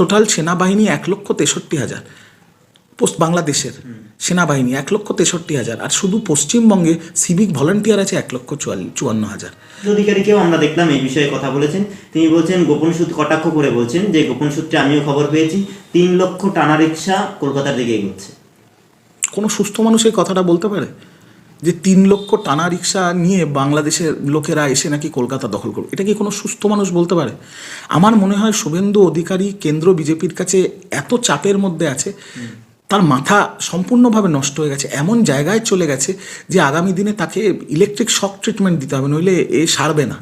Total সেনাবাহিনী এক লক্ষ তেষট্টি হাজার। পোস্ট বাংলাদেশের সেনাবাহিনী এক লক্ষ তেষট্টি হাজার। আর শুধু পশ্চিমবঙ্গে সিভিক ভলান্টিয়ার আছে এক লক্ষ চুয়ান্ন হাজার। অধিকারীকেও আমরা দেখলাম এই বিষয়ে কথা বলেছেন তিনি বলছেন গোপন সূত্র কটাক্ষ করে বলছেন যে গোপন সূত্রে আমিও খবর পেয়েছি তিন লক্ষ টানা রিক্সা কলকাতার দিকে এগোচ্ছে। কোনো সুস্থ মানুষ এই কথাটা বলতে পারে? যে তিন লক্ষ টানা রিক্সা নিয়ে বাংলাদেশের লোকেরা এসে নাকি কলকাতা দখল করবে এটা কি কোনো সুস্থ মানুষ বলতে পারে? আমার মনে হয় শুভেন্দু অধিকারী কেন্দ্র বিজেপির কাছে এত চাপের মধ্যে আছে, তার মাথা সম্পূর্ণভাবে নষ্ট হয়ে গেছে। এমন জায়গায় চলে গেছে যে আগামী দিনে তাকে ইলেকট্রিক শক ট্রিটমেন্ট দিতে হবে, নইলে এ সারবে না।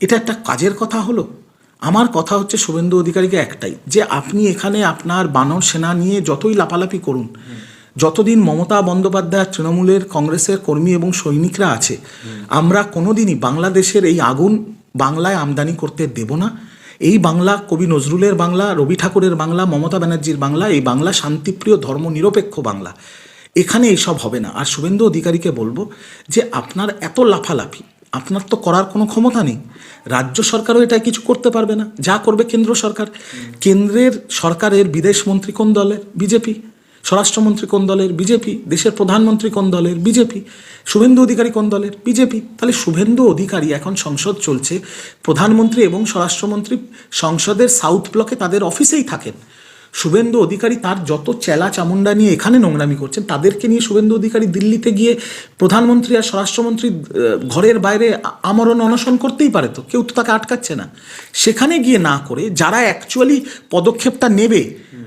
এটা একটা কাজের কথা হলো। আমার কথা হচ্ছে শুভেন্দু অধিকারীকে একটাই, যে আপনি এখানে আপনার বানর সেনা নিয়ে যতই লাপালাপি করুন যতদিন মমতা বন্দ্যোপাধ্যায় তৃণমূলের কংগ্রেসের কর্মী এবং সৈনিকরা আছে, আমরা কোনোদিনই বাংলাদেশের এই আগুন বাংলায় আমদানি করতে দেব না। এই বাংলা কবি নজরুলের বাংলা, রবি ঠাকুরের বাংলা, মমতা ব্যানার্জির বাংলা, এই বাংলা শান্তিপ্রিয় ধর্ম নিরপেক্ষ বাংলা। এখানে এইসব হবে না। আর শুভেন্দু অধিকারীকে বলব যে আপনার এত লাফালাফি, আপনার তো করার কোনো ক্ষমতা নেই। রাজ্য সরকারও এটা কিছু করতে পারবে না। যা করবে কেন্দ্র সরকার। কেন্দ্রের সরকারের বিদেশ মন্ত্রী কোন দলের? বিজেপি। স্বরাষ্ট্রমন্ত্রী কোন দলের বিজেপি, দেশের প্রধানমন্ত্রী কোন দলের বিজেপি, শুভেন্দু অধিকারী কোন দলের বিজেপি? তাহলে শুভেন্দু অধিকারী এখন সংসদ চলছে। প্রধানমন্ত্রী এবং স্বরাষ্ট্রমন্ত্রী সংসদের সাউথ ব্লকে তাদের অফিসেই থাকেন। শুভেন্দু অধিকারী তার যত চেলা চামুন্ডা নিয়ে এখানে নোংরামি করছেন, তাদেরকে নিয়ে শুভেন্দু অধিকারী দিল্লিতে গিয়ে প্রধানমন্ত্রী আর স্বরাষ্ট্রমন্ত্রী ঘরের বাইরে আমরণ অনশন করতেই পারে তো, কেউ তো তাকে আটকাচ্ছে না। সেখানে গিয়ে না করে যারা অ্যাকচুয়ালি পদক্ষেপটা নেবে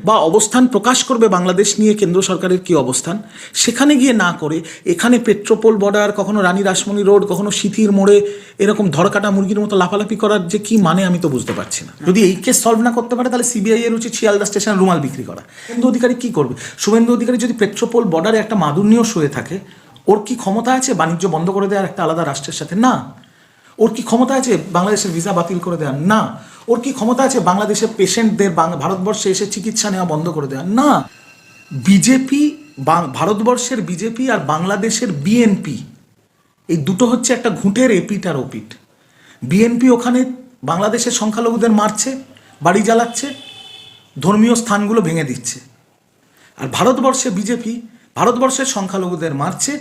বা অবস্থান প্রকাশ করবে বাংলাদেশ নিয়ে, কেন্দ্র সরকারের কি অবস্থান, সেখানে গিয়ে না করে এখানে পেট্রোপোল বর্ডার, কখনো রানী রাসমণি রোড, কখনো সিথির মোড়ে এরকম ধরকাটা মুরগির মতো লাফালাফি করার যে কি মানে আমি তো বুঝতে পারছি না। যদি এই কেস সলভ না করতে পারে, তাহলে সিবিআই এর উচিত শিয়ালদা স্টেশন রুমাল বিক্রি করা। শুভেন্দু অধিকারী কী করবে? শুভেন্দু অধিকারী যদি পেট্রোপোল বর্ডারে একটা মাদুর্নীয় শুয়ে থাকে, ওর কি ক্ষমতা আছে বাণিজ্য বন্ধ করে দেওয়ার একটা আলাদা রাষ্ট্রের সাথে? না। ওর কি ক্ষমতা আছে বাংলাদেশের ভিসা বাতিল করে দেওয়ার? না। ওর কি ক্ষমতা আছে বাংলাদেশের পেশেন্টদের ভারতবর্ষে এসে চিকিৎসা নেওয়া বন্ধ করে দেওয়ার? না। বিজেপি ভারতবর্ষের বিজেপি আর বাংলাদেশের বিএনপি, এই দুটো হচ্ছে একটা ঘুঁটের এপিট আর ওপিট বিএনপি ওখানে বাংলাদেশের সংখ্যালঘুদের মারছে, বাড়ি জ্বালাচ্ছে ধর্মীয় স্থানগুলো ভেঙে দিচ্ছে। আর ভারতবর্ষে বিজেপি, ভারতবর্ষের সংখ্যালঘুদের মারছে,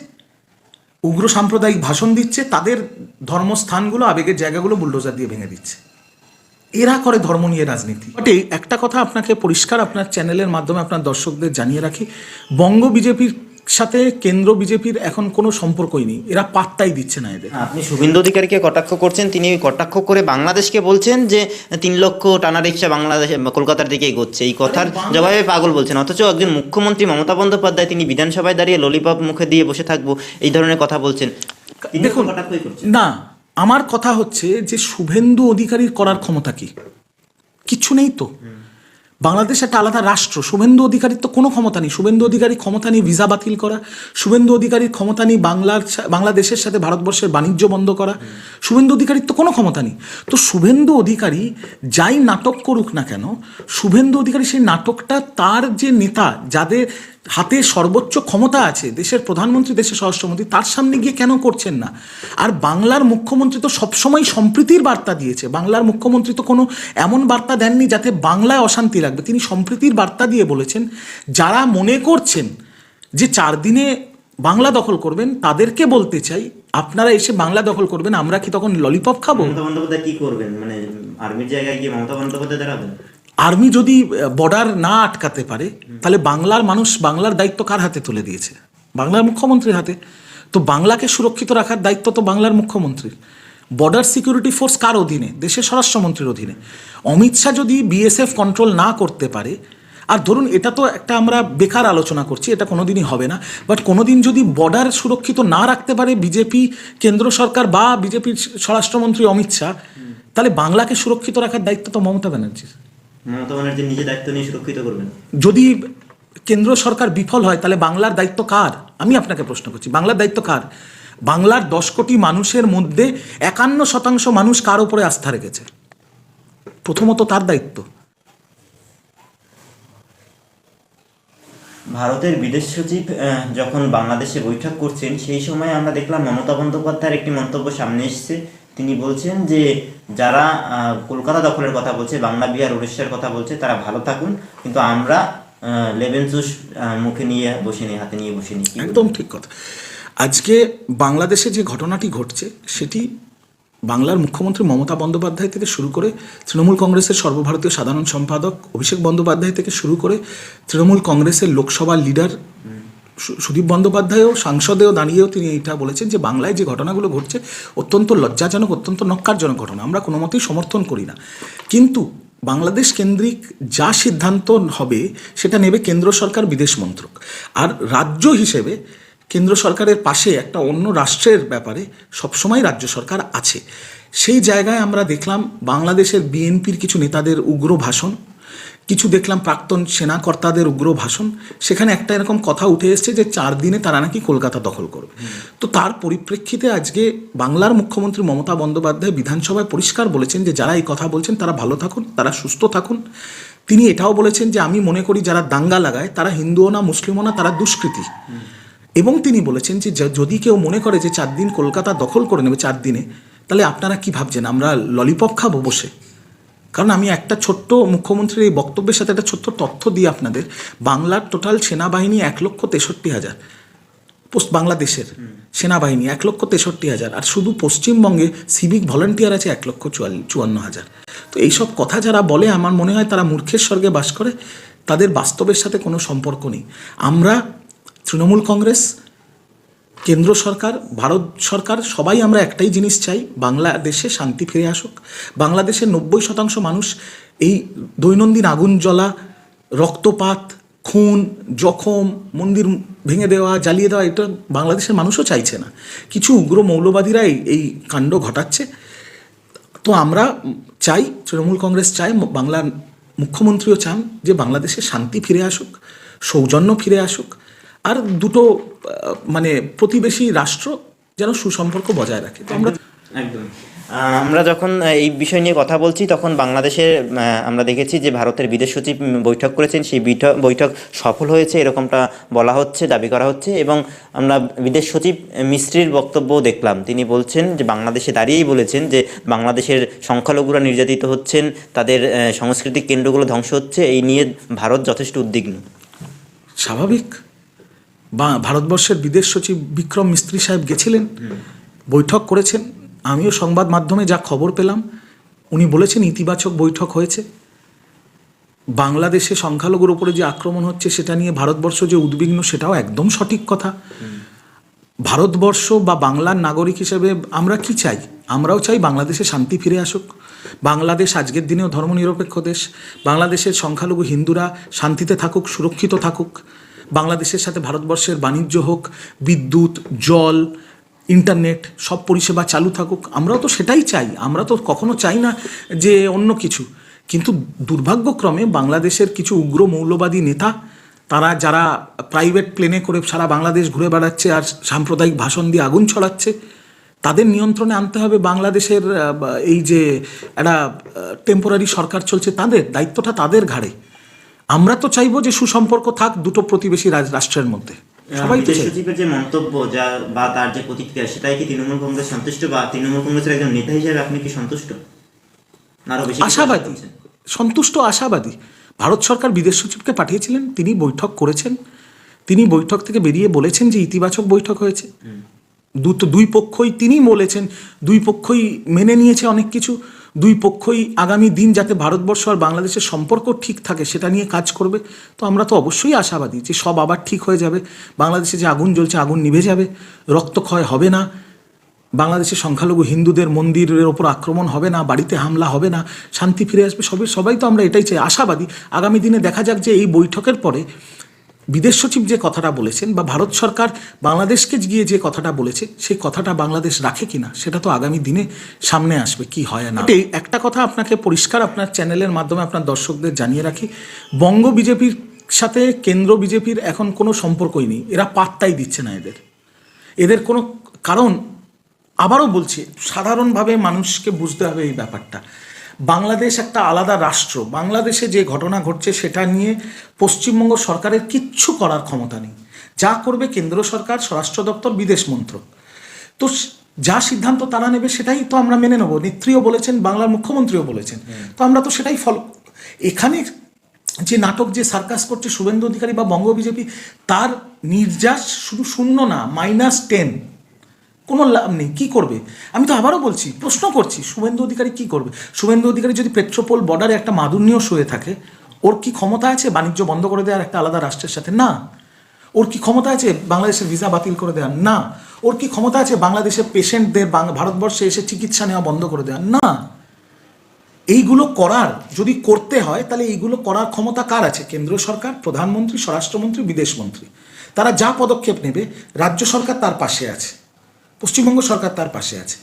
উগ্র সাম্প্রদায়িক ভাষণ দিচ্ছে, তাদের ধর্মস্থানগুলো, আবেগের জায়গাগুলো বুলডোজার দিয়ে ভেঙে দিচ্ছে। এরা করে ধর্ম নিয়ে রাজনীতি। বটে, একটা কথা আপনাকে পরিষ্কার আপনার চ্যানেলের মাধ্যমে আপনার দর্শকদের জানিয়ে রাখি, বঙ্গ বিজেপির সাথে কেন্দ্র বিজেপির এখন কোনো সম্পর্কই নেই। এরা পাত্তাই দিচ্ছে না এদের। আপনি শুভেন্দু অধিকারীকে কটাক্ষ করছেন তিনি কটাক্ষ করে বাংলাদেশকে বলছেন যে তিন লক্ষ টানা রিক্সা বাংলাদেশ কলকাতার দিকে এগোচ্ছে। এই কথার জবাবে পাগল বলছেন। অথচ একজন মুখ্যমন্ত্রী মমতা বন্দ্যোপাধ্যায় তিনি বিধানসভায় দাঁড়িয়ে ললিপপ মুখে দিয়ে বসে থাকব এই ধরনের কথা বলছেন। দেখুন না। আমার কথা হচ্ছে যে শুভেন্দু অধিকারীর করার ক্ষমতা কি? কিচ্ছু নেই তো। বাংলাদেশ একটা আলাদা রাষ্ট্র। শুভেন্দু অধিকারীর তো কোনো ক্ষমতা নেই। শুভেন্দু অধিকারী ক্ষমতা নিয়ে ভিসা বাতিল করা, শুভেন্দু অধিকারীর ক্ষমতা নেই বাংলার বাংলাদেশের সাথে ভারতবর্ষের বাণিজ্য বন্ধ করা, শুভেন্দু অধিকারীর তো কোনো ক্ষমতা নেই। তো শুভেন্দু অধিকারী যাই নাটক করুক না কেন, শুভেন্দু অধিকারী সেই নাটকটা তার যে নেতা, যাদের হাতে সর্বোচ্চ ক্ষমতা আছে, দেশের প্রধানমন্ত্রী, দেশের স্বরাষ্ট্রমন্ত্রী, তার সামনে গিয়ে কেন করছেন না? আর বাংলার মুখ্যমন্ত্রী তো সবসময় সম্প্রীতির বার্তা দিয়েছে। বাংলার মুখ্যমন্ত্রী তো কোনো এমন বার্তা দেননি যাতে বাংলায় অশান্তি লাগবে। তিনি সম্প্রীতির বার্তা দিয়ে বলেছেন, যারা মনে করছেন যে চার দিনে বাংলা দখল করবেন, তাদেরকে বলতে চাই, আপনারা এসে বাংলা দখল করবেন, আমরা কি তখন ললিপপ খাব? মমতা বন্দ্যোপাধ্যায় কি করবেন? মানে আর্মির জায়গায় গিয়ে মমতা বন্দ্যোপাধ্যায় দাঁড়াবেন? আর্মি যদি বর্ডার না আটকাতে পারে, তাহলে বাংলার মানুষ বাংলার দায়িত্ব কার হাতে তুলে দিয়েছে? বাংলার মুখ্যমন্ত্রীর হাতে। তো বাংলাকে সুরক্ষিত রাখার দায়িত্ব তো বাংলার মুখ্যমন্ত্রীর। বর্ডার সিকিউরিটি ফোর্স কার অধীনে? দেশের স্বরাষ্ট্রমন্ত্রীর অধীনে। অমিত শাহ যদি বিএসএফ কন্ট্রোল না করতে পারে, আর ধরুন এটা তো একটা আমরা বেকার আলোচনা করছি, এটা কোনোদিনই হবে না বাট কোনোদিন যদি বর্ডার সুরক্ষিত না রাখতে পারে বিজেপি কেন্দ্র সরকার বা বিজেপির স্বরাষ্ট্রমন্ত্রী অমিত শাহ, তাহলে বাংলাকে সুরক্ষিত রাখার দায়িত্ব তো মমতা ব্যানার্জির। মমতা ব্যানার্জি নিজে দায়িত্ব নিয়ে সুরক্ষিত করবেন। যদি কেন্দ্র সরকার বিফল হয় তাহলে বাংলার দায়িত্ব কার? আমি আপনাকে প্রশ্ন করছি বাংলার দায়িত্ব কার? বাংলার দশ কোটি মানুষের মধ্যে একান্ন শতাংশ মানুষ কার উপরে আস্থা রেখেছে? প্রথমত তার দায়িত্ব। ভারতের বিদেশ সচিব যখন বাংলাদেশে বৈঠক করছেন সেই সময় আমরা দেখলাম মমতা বন্দ্যোপাধ্যায়ের একটি মন্তব্য সামনে এসেছে তিনি বলছেন যে যারা কলকাতা দখলের কথা বলছে, বাংলা বিহার উড়িষ্যার কথা বলছে, তারা ভালো থাকুন, কিন্তু আমরা লেবেন মুখে নিয়ে বসে নিই, হাতে নিয়ে বসে নিই। একদম ঠিক কথা। আজকে বাংলাদেশে যে ঘটনাটি ঘটছে, সেটি বাংলার মুখ্যমন্ত্রী মমতা বন্দ্যোপাধ্যায় থেকে শুরু করে তৃণমূল কংগ্রেসের সর্বভারতীয় সাধারণ সম্পাদক অভিষেক বন্দ্যোপাধ্যায় থেকে শুরু করে তৃণমূল কংগ্রেসের লোকসভা লিডার সুদীপ বন্দ্যোপাধ্যায়ও, সাংসদেও দাঁড়িয়েও তিনি এটা বলেছেন যে বাংলায় যে ঘটনাগুলো ঘটছে, অত্যন্ত লজ্জাজনক, অত্যন্ত নক্কারজনক ঘটনা। আমরা কোনো মতেই সমর্থন করি না। কিন্তু বাংলাদেশ কেন্দ্রিক যা সিদ্ধান্ত হবে, সেটা নেবে কেন্দ্র সরকার, বিদেশ মন্ত্রক। আর রাজ্য হিসেবে কেন্দ্র সরকারের পাশে একটা অন্য রাষ্ট্রের ব্যাপারে সবসময় রাজ্য সরকার আছে। সেই জায়গায় আমরা দেখলাম বাংলাদেশের বিএনপির কিছু নেতাদের উগ্র ভাষণ কিছু দেখলাম প্রাক্তন সেনাকর্তাদের উগ্র ভাষণ। সেখানে একটা এরকম কথা উঠে এসেছে যে চার দিনে তারা নাকি কলকাতা দখল করবে। তো তার পরিপ্রেক্ষিতে আজকে বাংলার মুখ্যমন্ত্রী মমতা বন্দ্যোপাধ্যায় বিধানসভায় পরিষ্কার বলেছেন যে যারা এই কথা বলছেন তারা ভালো থাকুন, তারা সুস্থ থাকুন। তিনি এটাও বলেছেন যে আমি মনে করি যারা দাঙ্গা লাগায় তারা হিন্দুও না, মুসলিমও না, তারা দুষ্কৃতী। এবং তিনি বলেছেন যে যদি কেউ মনে করে যে চার দিন কলকাতা দখল করে নেবে, চার দিনে, তাহলে আপনারা কি ভাবছেন? আমরা ললিপপ খাব বসে? কারণ আমি একটা ছোট্ট মুখ্যমন্ত্রীর এই বক্তব্যের সাথে একটা ছোট্ট তথ্য দিই আপনাদের। বাংলার টোটাল সেনাবাহিনী এক লক্ষ তেষট্টি হাজার। পোস্ট বাংলাদেশের সেনাবাহিনী এক লক্ষ তেষট্টি হাজার। আর শুধু পশ্চিমবঙ্গে সিভিক ভলেন্টিয়ার আছে এক লক্ষ চুয়ান্ন হাজার। তো এইসব কথা যারা বলে, আমার মনে হয় তারা মূর্খের স্বর্গে বাস করে। তাদের বাস্তবের সাথে কোনো সম্পর্ক নেই। আমরা তৃণমূল কংগ্রেস কেন্দ্র সরকার, ভারত সরকার, সবাই আমরা একটাই জিনিস চাই, বাংলাদেশে শান্তি ফিরে আসুক। বাংলাদেশের নব্বই শতাংশ মানুষ এই দৈনন্দিন আগুন জ্বলা, রক্তপাত, খুন, জখম, মন্দির ভেঙে দেওয়া, জ্বালিয়ে দেওয়া, এটা বাংলাদেশের মানুষও চাইছে না। কিছু উগ্র মৌলবাদীরা এই কাণ্ড ঘটাচ্ছে। তো আমরা চাই, তৃণমূল কংগ্রেস ম- বাংলার মুখ্যমন্ত্রীও চান যে বাংলাদেশে শান্তি ফিরে আসুক, সৌজন্য ফিরে আসুক। আর দুটো মানে প্রতিবেশী রাষ্ট্র যেন সুসম্পর্ক বজায় রাখে। তো আমরা একদম। আমরা যখন এই বিষয় নিয়ে কথা বলছি তখন বাংলাদেশের আমরা দেখেছি যে ভারতের বিদেশ সচিব বৈঠক করেছেন সেই বৈঠক সফল হয়েছে এরকমটা বলা হচ্ছে দাবি করা হচ্ছে এবং আমরা বিদেশ সচিব মিস্ত্রির বক্তব্য দেখলাম। তিনি বলছেন যে বাংলাদেশে দাঁড়িয়েই বলেছেন যে বাংলাদেশের সংখ্যালঘুরা নির্যাতিত হচ্ছেন তাদের সাংস্কৃতিক কেন্দ্রগুলো ধ্বংস হচ্ছে এই নিয়ে ভারত যথেষ্ট উদ্বিগ্ন। স্বাভাবিক। বা ভারতবর্ষের বিদেশ সচিব বিক্রম মিস্ত্রি সাহেব গেছিলেন বৈঠক করেছেন। আমিও সংবাদ মাধ্যমে যা খবর পেলাম উনি বলেছেন ইতিবাচক বৈঠক হয়েছে। বাংলাদেশে সংখ্যালঘুর উপরে যে আক্রমণ হচ্ছে সেটা নিয়ে ভারতবর্ষ যে উদ্বিগ্ন সেটাও একদম সঠিক কথা। ভারতবর্ষ বা বাংলার নাগরিক হিসেবে আমরা কি চাই? আমরাও চাই বাংলাদেশে শান্তি ফিরে আসুক। বাংলাদেশ আজকের দিনেও ধর্মনিরপেক্ষ দেশ। বাংলাদেশের সংখ্যালঘু হিন্দুরা শান্তিতে থাকুক সুরক্ষিত থাকুক। বাংলাদেশের সাথে ভারতবর্ষের বাণিজ্য হোক, বিদ্যুৎ, জল, ইন্টারনেট, সব পরিষেবা চালু থাকুক, আমরাও তো সেটাই চাই। আমরা তো কখনো চাই না যে অন্য কিছু। কিন্তু দুর্ভাগ্যক্রমে বাংলাদেশের কিছু উগ্র মৌলবাদী নেতা, তারা যারা প্রাইভেট প্লেনে করে সারা বাংলাদেশ ঘুরে বেড়াচ্ছে আর সাম্প্রদায়িক ভাষণ দিয়ে আগুন ছড়াচ্ছে, তাদের নিয়ন্ত্রণে আনতে হবে বাংলাদেশের এই যে একটা টেম্পোরারি সরকার চলছে, তাদের, দায়িত্বটা তাদের ঘাড়ে। আমরা তো চাইব যে সুসম্পর্ক থাক দুটো প্রতিবেশী রাষ্ট্রের মধ্যে। সবাই তো সচিবের যে মন্তব্য যা বা তার যে প্রতিক্রিয়া সেটাই কি তৃণমূল কংগ্রেস সন্তুষ্ট বা তৃণমূল কংগ্রেসের একজন নেতা হিসেবে আপনি কি সন্তুষ্ট? আশাবাদী। সন্তুষ্ট আশাবাদী। ভারত সরকার বিদেশ সচিবকে পাঠিয়েছিলেন তিনি বৈঠক করেছেন। তিনি বৈঠক থেকে বেরিয়ে বলেছেন যে ইতিবাচক বৈঠক হয়েছে। দুই পক্ষই তিনি বলেছেন দুই পক্ষই মেনে নিয়েছে অনেক কিছু। দুই পক্ষই আগামী দিন যাতে ভারতবর্ষ আর বাংলাদেশের সম্পর্ক ঠিক থাকে সেটা নিয়ে কাজ করবে, তো আমরা তো অবশ্যই আশাবাদী যে সব আবার ঠিক হয়ে যাবে। বাংলাদেশে যে আগুন জ্বলছে, আগুন নিভে যাবে, রক্তক্ষয় হবে না, বাংলাদেশের সংখ্যালঘু হিন্দুদের মন্দিরের ওপর আক্রমণ হবে না, বাড়িতে হামলা হবে না, শান্তি ফিরে আসবে সবাই সবাই তো আমরা এটাই চাই, আশাবাদী। আগামী দিনে দেখা যাক যে এই বৈঠকের পরে বিদেশ সচিব যে কথাটা বলেছেন বা ভারত সরকার বাংলাদেশকে গিয়ে যে কথাটা বলেছে সেই কথাটা বাংলাদেশ রাখে কিনা সেটা তো আগামী দিনে সামনে আসবে কি হয় না। এই একটা কথা আপনাকে পরিষ্কার আপনার চ্যানেলের মাধ্যমে আপনার দর্শকদের জানিয়ে রাখি বঙ্গ বিজেপির সাথে কেন্দ্র বিজেপির এখন কোনো সম্পর্কই নেই এরা পাত্তাই দিচ্ছে না এদের। এদের কোনো কারণ আবারও বলছি সাধারণভাবে মানুষকে বুঝতে হবে এই ব্যাপারটা। বাংলাদেশ একটা আলাদা রাষ্ট্র। বাংলাদেশে যে ঘটনা ঘটছে সেটা নিয়ে পশ্চিমবঙ্গ সরকারের কিচ্ছু করার ক্ষমতা নেই। যা করবে কেন্দ্র সরকার স্বরাষ্ট্র দপ্তর বিদেশ মন্ত্রক। তো যা সিদ্ধান্ত তারা নেবে সেটাই তো আমরা মেনে নেব। নেত্রীও বলেছেন বাংলার মুখ্যমন্ত্রীও বলেছেন। তো আমরা তো সেটাই ফলো এখানে যে নাটক যে সার্কাস করছে শুভেন্দু অধিকারী বা বঙ্গ বিজেপি তার নির্যাস শুধু শূন্য না মাইনাস টেন। কোনো লাভ নেই, কী করবে? আমি তো আবারও বলছি, প্রশ্ন করছি, শুভেন্দু অধিকারী কী করবে? শুভেন্দু অধিকারী যদি পেট্রোপোল বর্ডারে একটা মাদুন্যও শুয়ে থাকে, ওর কি ক্ষমতা আছে বাণিজ্য বন্ধ করে দেওয়ার একটা আলাদা রাষ্ট্রের সাথে? না। ওর কি ক্ষমতা আছে বাংলাদেশের ভিসা বাতিল করে দেওয়ার? না। ওর কি ক্ষমতা আছে বাংলাদেশের পেশেন্টদের ভারতবর্ষে এসে চিকিৎসা নেওয়া বন্ধ করে দেওয়ার? না। এইগুলো করার যদি করতে হয়, তাহলে এইগুলো করার ক্ষমতা কার আছে? কেন্দ্রীয় সরকার, প্রধানমন্ত্রী, স্বরাষ্ট্রমন্ত্রী, বিদেশমন্ত্রী। তারা যা পদক্ষেপ নেবে, রাজ্য সরকার তার পাশে আছে। পশ্চিমবঙ্গ সরকার তার পাশে আছে।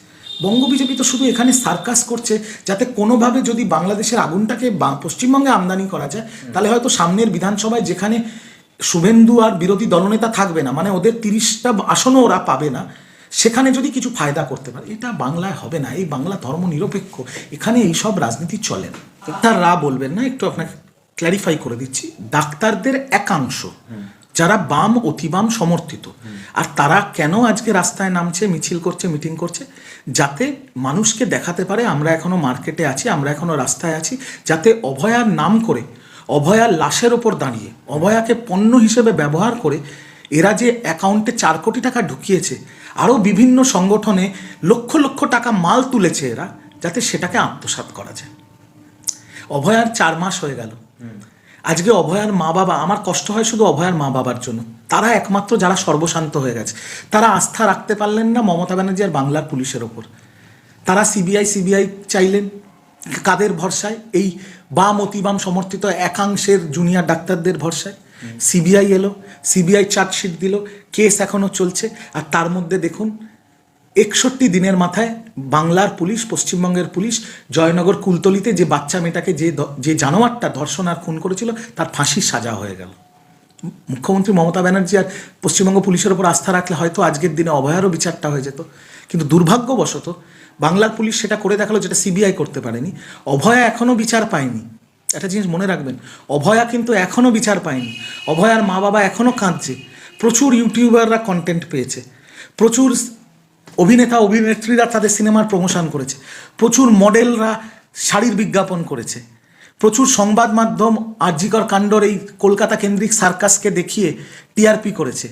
বঙ্গ বিজেপি তো শুধু এখানে সার্কাস করছে, যাতে কোনোভাবে যদি বাংলাদেশের আগুনটাকে পশ্চিমবঙ্গে আমদানি করা যায়, তাহলে হয়তো সামনের বিধানসভায় যেখানে শুভেন্দু আর বিরোধী দলনেতা থাকবে না মানে ওদের তিরিশটা আসনও ওরা পাবে না, সেখানে যদি কিছু ফায়দা করতে পারে, এটা বাংলায় হবে না, এই বাংলা ধর্ম নিরপেক্ষ এখানে এইসব রাজনীতি চলে না। ডাক্তার রা বলবেন না, একটু আপনাকে ক্ল্যারিফাই করে দিচ্ছি, ডাক্তারদের একাংশ যারা বাম অতিবাম সমর্থিত। আর তারা কেন আজকে রাস্তায় নামছে, মিছিল করছে, মিটিং করছে? যাতে মানুষকে দেখাতে পারে আমরা এখনও মার্কেটে আছি, আমরা এখনও রাস্তায় আছি, যাতে অভয়ার নাম করে, অভয়ার লাশের ওপর দাঁড়িয়ে, অভয়াকে পণ্য হিসেবে ব্যবহার করে এরা যে অ্যাকাউন্টে চার কোটি টাকা ঢুকিয়েছে, আরও বিভিন্ন সংগঠনে লক্ষ লক্ষ টাকা মাল তুলেছে এরা, যাতে সেটাকে আত্মসাৎ করা যায়। অভয়ার চার মাস হয়ে গেল। আজকে অভয়ার মা বাবা আমার কষ্ট হয় শুধু অভয়ার মা বাবার জন্য। তারা একমাত্র যারা সর্বশান্ত হয়ে গেছে। তারা আস্থা রাখতে পারলেন না মমতা ব্যানার্জি আর বাংলার পুলিশের ওপর। তারা সিবিআই সিবিআই চাইলেন কাদের ভরসায়? এই বাম অতিবাম সমর্থিত একাংশের জুনিয়র ডাক্তারদের ভরসায়। সিবিআই এলো সিবিআই চার্জশিট দিল কেস এখনও চলছে। আর তার মধ্যে দেখুন একষট্টি দিনের মাথায় বাংলার পুলিশ, পশ্চিমবঙ্গের পুলিশ জয়নগর কুলতলিতে যে বাচ্চা মেয়েটাকে যে যে জানোয়ারটা ধর্ষণ আর খুন করেছিল, তার ফাঁসির সাজা হয়ে গেল। মুখ্যমন্ত্রী মমতা ব্যানার্জি আর পশ্চিমবঙ্গ পুলিশের ওপর আস্থা রাখলে হয়তো আজকের দিনে অভয়ারও বিচারটা হয়ে যেত। কিন্তু দুর্ভাগ্যবশত বাংলার পুলিশ সেটা করে দেখাল যেটা সিবিআই করতে পারেনি। অভয়া এখনও বিচার পায়নি। একটা জিনিস মনে রাখবেন, অভয়া কিন্তু এখনও বিচার পায়নি। অভয়ার মা বাবা এখনও কাঁদছে। প্রচুর ইউটিউবাররা কন্টেন্ট পেয়েছে। প্রচুর অভিনেতা, অভিনেত্রীরা তাদের সিনেমার প্রমোশন করেছে। প্রচুর মডেলরা শাড়ির বিজ্ঞাপন করেছে। প্রচুর সংবাদ মাধ্যম আরজিকর কাণ্ডর এই কলকাতা কেন্দ্রিক সার্কাসকে দেখিয়ে টিআরপি করেছে।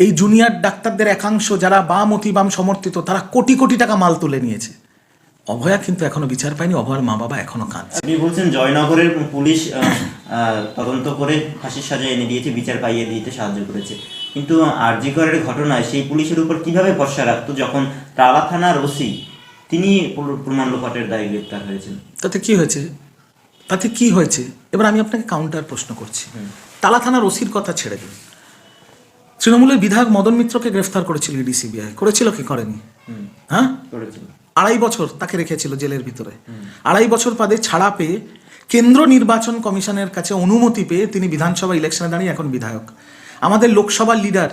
এই জুনিয়র ডাক্তারদের একাংশ যারা বাম অতি বাম সমর্থিত, তারা কোটি কোটি টাকা মাল তুলে নিয়েছে। অভয়া কিন্তু এখনও বিচার পায়নি, অভয়ার মা বাবা এখনও কাঁদছে। আপনি বলছেন জয়নগরের পুলিশ তদন্ত করে ফাঁসির সাজা এনে দিয়েছে, বিচার পাইয়ে দিতে সাহায্য করেছে। কিন্তু আরজিকরের ঘটনায় সেই পুলিশের উপর কীভাবে ভরসা রাখতো যখন টালা থানার ওসি তিনি প্রমাণ লোপাটের দায়ে গ্রেপ্তার হয়েছেন? তাতে কি হয়েছে? তাতে কি হয়েছে? এবার আমি আপনাকে কাউন্টার প্রশ্ন করছি। তালা থানার ওসির কথা ছেড়ে দিন। তৃণমূলের বিধায়ক মদন মিত্রকে গ্রেফতার করেছিল ইডি সিবিআই। করেছিল কি করেনি? হ্যাঁ? আড়াই বছর তাকে রেখেছিল জেলের ভিতরে। আড়াই বছর বাদে ছাড়া পেয়ে কেন্দ্র নির্বাচন কমিশনের কাছে অনুমতি পেয়ে তিনি বিধানসভা ইলেকশনে দাঁড়িয়ে এখন বিধায়ক। আমাদের লোকসভার লিডার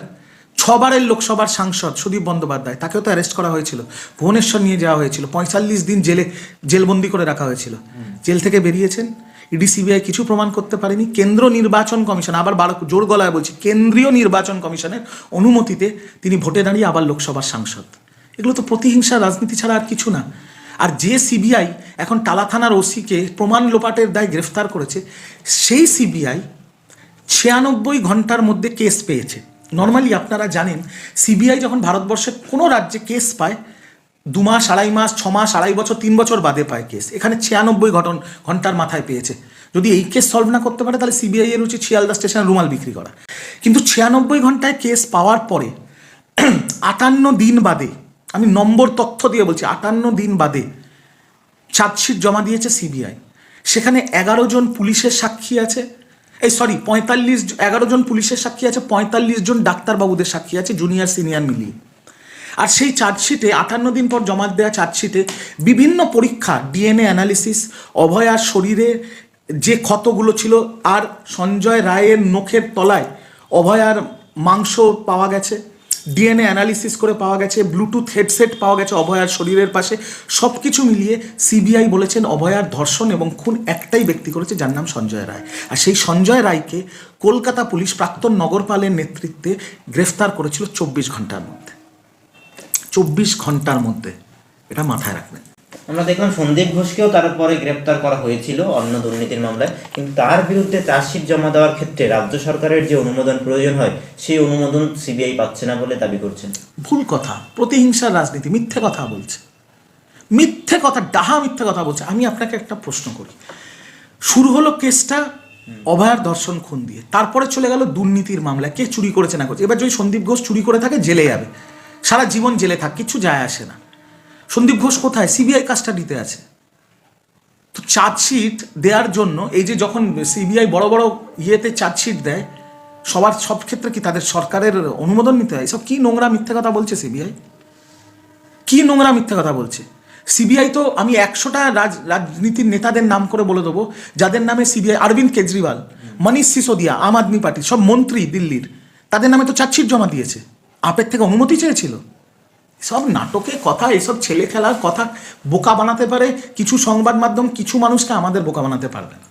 ছবারের লোকসভার সাংসদ সুদীপ বন্দ্যোপাধ্যায় তাকেও তো অ্যারেস্ট করা হয়েছিল। ভুবনেশ্বর নিয়ে যাওয়া হয়েছিল। পঁয়তাল্লিশ দিন জেলে জেলবন্দি করে রাখা হয়েছিল। জেল থেকে বেরিয়েছেন। ইডি সিবিআই কিছু প্রমাণ করতে পারেনি। কেন্দ্র নির্বাচন কমিশন আবার বারো জোর গলায় বলছি কেন্দ্রীয় নির্বাচন কমিশনের অনুমতিতে তিনি ভোটে দাঁড়িয়ে আবার লোকসভার সাংসদ। এগুলো তো প্রতিহিংসা রাজনীতি ছাড়া আর কিছু না। আর যে সিবিআই এখন টালা থানার ওসিকে প্রমাণ লোপাটের দায় গ্রেফতার করেছে সেই সিবিআই ছিয়ানব্বই ঘণ্টার মধ্যে কেস পেয়েছে। নর্মালি আপনারা জানেন সিবিআই যখন ভারতবর্ষের কোনো রাজ্যে কেস পায়, দু মাস, আড়াই মাস, ছ মাস, আড়াই বছর, তিন বছর বাদে পায় কেস এখানে ছিয়ানব্বই ঘটন ঘণ্টার মাথায় পেয়েছে। যদি এই কেস সলভ না করতে পারে, তাহলে সিবিআই এর উচিত শিয়ালদা স্টেশনে রুমাল বিক্রি করা। কিন্তু ছিয়ানব্বই ঘন্টায় কেস পাওয়ার পরে, আটান্ন দিন বাদে, আমি নম্বর তথ্য দিয়ে বলছি, আটান্ন দিন বাদে চার্জশিট জমা দিয়েছে সিবিআই সেখানে এগারো জন পুলিশের সাক্ষী আছে এই সরি পঁয়তাল্লিশ এগারো জন পুলিশের সাক্ষী আছে, পঁয়তাল্লিশ জন ডাক্তারবাবুদের সাক্ষী আছে জুনিয়র সিনিয়র মিলিয়ে। আর সেই চার্জশিটে আটান্ন দিন পর জমা দেওয়া চার্জশিটে বিভিন্ন পরীক্ষা ডিএনএ অ্যানালিসিস অভয়ার শরীরে যে ক্ষতগুলো ছিল, আর সঞ্জয় রায়ের নখের তলায় অভয়ার মাংস পাওয়া গেছে। ডিএনএ অ্যানালিসিস করে পাওয়া গেছে ব্লুটুথ হেডসেট পাওয়া গেছে অভয়ার শরীরের পাশে। সব কিছু মিলিয়ে সিবিআই বলেছেন অভয়ার ধর্ষণ এবং খুন একটাই ব্যক্তি করেছে, যার নাম সঞ্জয় রায়। আর সেই সঞ্জয় রায়কে কলকাতা পুলিশ প্রাক্তন নগরপালের নেতৃত্বে গ্রেফতার করেছিল চব্বিশ ঘণ্টার মধ্যে। চব্বিশ ঘণ্টার মধ্যে। এটা মাথায় রাখবেন। আমরা দেখলাম সন্দীপ ঘোষকেও তারপরে গ্রেপ্তার করা হয়েছিল অন্য দুর্নীতির মামলায়। কিন্তু তার বিরুদ্ধে চার্জশিট জমা দেওয়ার ক্ষেত্রে রাজ্য সরকারের যে অনুমোদন প্রয়োজন হয়, সেই অনুমোদন সিবিআই পাচ্ছে না বলে দাবি করছেন। ভুল কথা, প্রতিহিংসার রাজনীতি, মিথ্যে কথা বলছে। মিথ্যে কথা, ডাহা মিথ্যে কথা বলছে। আমি আপনাকে একটা প্রশ্ন করি। শুরু হলো কেসটা অভয়ার দর্শন খুন দিয়ে। তারপরে চলে গেল দুর্নীতির মামলা কে চুরি করেছে না করেছে? এবার যদি সন্দীপ ঘোষ চুরি করে থাকে, জেলে যাবে। সারা জীবন জেলে থাক, কিছু যায় আসে না। সন্দীপ ঘোষ কোথায়? সিবিআই কাস্টাডিতে আছে। তো চার্জশিট দেওয়ার জন্য এই যে যখন সিবিআই বড় বড় ইয়েতে চার্জশিট দেয়, সবার সব ক্ষেত্রে কি তাদের সরকারের অনুমোদন নিতে হয়? সব কি নোংরা মিথ্যে কথা বলছে সিবিআই কি নোংরা মিথ্যে কথা বলছে? সিবিআই তো আমি একশোটা রাজ, রাজনীতির নেতাদের নাম করে বলে দেবো, যাদের নামে সিবিআই অরবিন্দ কেজরিওয়াল, মনীষ সিসোদিয়া, আম আদমি পার্টি, সব মন্ত্রী দিল্লির, তাদের নামে তো চার্জশিট জমা দিয়েছে। আপের থেকে অনুমতি চেয়েছিল? সব নাটকে কথা, এসব ছেলে খেলার কথা বোকা বানাতে পারে, কিছু সংবাদ মাধ্যম কিছু মানুষকে আমাদের বোকা বানাতে পারবে না।